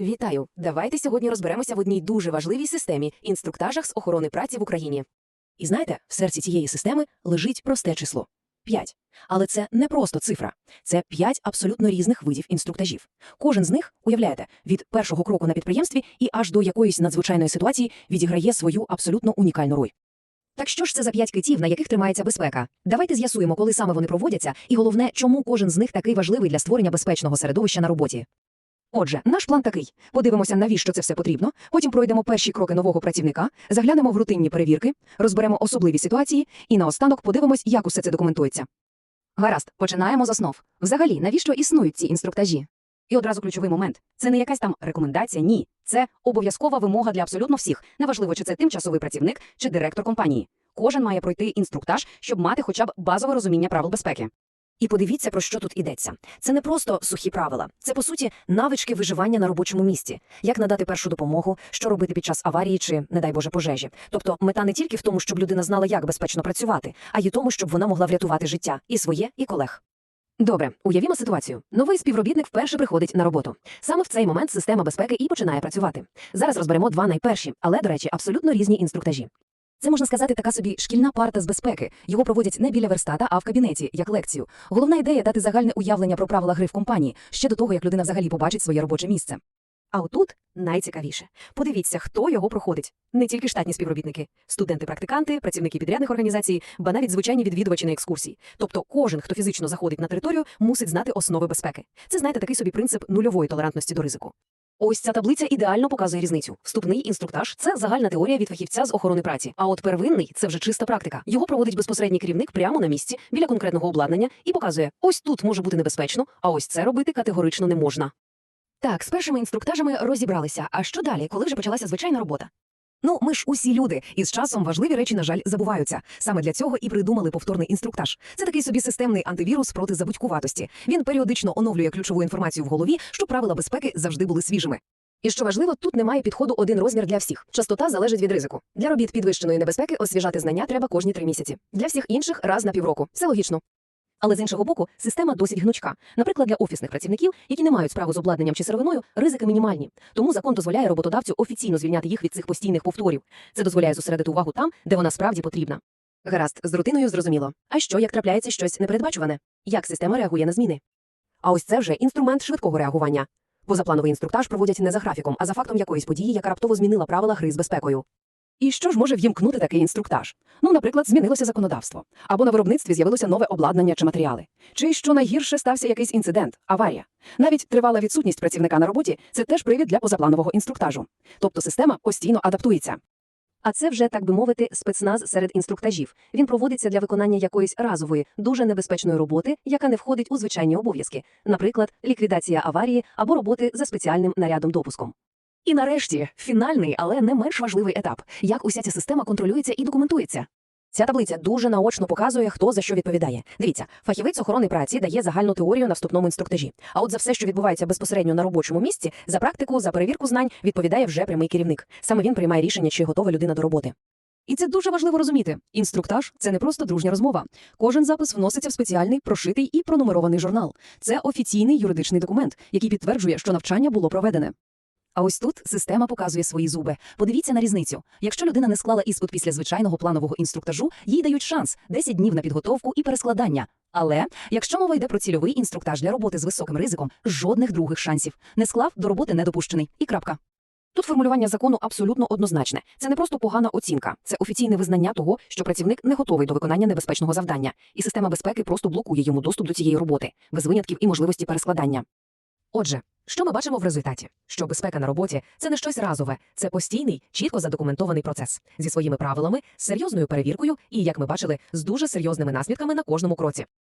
Вітаю! Давайте сьогодні розберемося в одній дуже важливій системі інструктажах з охорони праці в Україні. І знаєте, в серці цієї системи лежить просте число 5. Але це не просто цифра, це 5 абсолютно різних видів інструктажів. Кожен з них, уявляєте, від першого кроку на підприємстві і аж до якоїсь надзвичайної ситуації відіграє свою абсолютно унікальну роль. Так що ж це за п'ять китів, на яких тримається безпека? Давайте з'ясуємо, коли саме вони проводяться, і головне, чому кожен з них такий важливий для створення безпечного середовища на роботі. Отже, наш план такий: подивимося, навіщо це все потрібно. Потім пройдемо перші кроки нового працівника, заглянемо в рутинні перевірки, розберемо особливі ситуації і наостанок подивимось, як усе це документується. Гаразд, починаємо з основ. Взагалі, навіщо існують ці інструктажі? І одразу ключовий момент: це не якась там рекомендація, ні. Це обов'язкова вимога для абсолютно всіх. Неважливо, чи це тимчасовий працівник, чи директор компанії. Кожен має пройти інструктаж, щоб мати хоча б базове розуміння правил безпеки. І подивіться, про що тут йдеться. Це не просто сухі правила, це по суті навички виживання на робочому місці, як надати першу допомогу, що робити під час аварії чи, не дай Боже, пожежі. Тобто мета не тільки в тому, щоб людина знала, як безпечно працювати, а й у тому, щоб вона могла врятувати життя і своє, і колег. Добре, уявімо ситуацію. Новий співробітник вперше приходить на роботу. Саме в цей момент система безпеки і починає працювати. Зараз розберемо два найперші, але, до речі, абсолютно різні інструктажі. Це можна сказати така собі шкільна парта з безпеки. Його проводять не біля верстата, а в кабінеті, як лекцію. Головна ідея дати загальне уявлення про правила гри в компанії ще до того, як людина взагалі побачить своє робоче місце. А отут найцікавіше. Подивіться, хто його проходить. Не тільки штатні співробітники, студенти-практиканти, працівники підрядних організацій, ба навіть звичайні відвідувачі на екскурсії. Тобто кожен, хто фізично заходить на територію, мусить знати основи безпеки. Це, знаєте, такий собі принцип нульової толерантності до ризику. Ось ця таблиця ідеально показує різницю. Вступний інструктаж це загальна теорія від фахівця з охорони праці. А от первинний це вже чиста практика. Його проводить безпосередній керівник прямо на місці біля конкретного обладнання і показує: ось тут може бути небезпечно, а ось це робити категорично не можна. Так, з першими інструктажами розібралися. А що далі, коли вже почалася звичайна робота? Ну, ми ж усі люди, і з часом важливі речі, на жаль, забуваються. Саме для цього і придумали повторний інструктаж. Це такий собі системний антивірус проти забудькуватості. Він періодично оновлює ключову інформацію в голові, щоб правила безпеки завжди були свіжими. І що важливо, тут немає підходу один розмір для всіх. Частота залежить від ризику. Для робіт підвищеної небезпеки освіжати знання треба кожні три місяці. Для всіх інших раз на півроку. Все логічно. Але з іншого боку, система досить гнучка. Наприклад, для офісних працівників, які не мають справу з обладнанням чи сировиною, ризики мінімальні. Тому закон дозволяє роботодавцю офіційно звільняти їх від цих постійних повторів. Це дозволяє зосередити увагу там, де вона справді потрібна. Гаразд, з рутиною зрозуміло. А що, як трапляється щось непередбачуване? Як система реагує на зміни? А ось це вже інструмент швидкого реагування. Позаплановий інструктаж проводять не за графіком, а за фактом якоїсь події, яка раптово змінила правила гри з безпекою. І що ж може в'їмкнути такий інструктаж? Ну, наприклад, змінилося законодавство, або на виробництві з'явилося нове обладнання чи матеріали, чи що найгірше стався якийсь інцидент, аварія. Навіть тривала відсутність працівника на роботі це теж привід для позапланового інструктажу. Тобто система постійно адаптується. А це вже, так би мовити, спецназ серед інструктажів. Він проводиться для виконання якоїсь разової, дуже небезпечної роботи, яка не входить у звичайні обов'язки, наприклад, ліквідація аварії або роботи за спеціальним нарядом допуском. І нарешті фінальний, але не менш важливий етап, як уся ця система контролюється і документується. Ця таблиця дуже наочно показує, хто за що відповідає. Дивіться, фахівець охорони праці дає загальну теорію на вступному інструктажі. А от за все, що відбувається безпосередньо на робочому місці, за практику, за перевірку знань відповідає вже прямий керівник. Саме він приймає рішення, чи готова людина до роботи. І це дуже важливо розуміти. Інструктаж це не просто дружня розмова. Кожен запис вноситься в спеціальний прошитий і пронумерований журнал. Це офіційний юридичний документ, який підтверджує, що навчання було проведене. А ось тут система показує свої зуби. Подивіться на різницю. Якщо людина не склала іспит після звичайного планового інструктажу, їй дають шанс 10 днів на підготовку і перескладання. Але якщо мова йде про цільовий інструктаж для роботи з високим ризиком, жодних других шансів. Не склав, до роботи не допущений. І крапка. Тут формулювання закону абсолютно однозначне. Це не просто погана оцінка, це офіційне визнання того, що працівник не готовий до виконання небезпечного завдання, і система безпеки просто блокує йому доступ до цієї роботи, без винятків і можливості перескладання. Отже, що ми бачимо в результаті? Що безпека на роботі це не щось разове, це постійний, чітко задокументований процес зі своїми правилами, з серйозною перевіркою і, як ми бачили, з дуже серйозними наслідками на кожному кроці.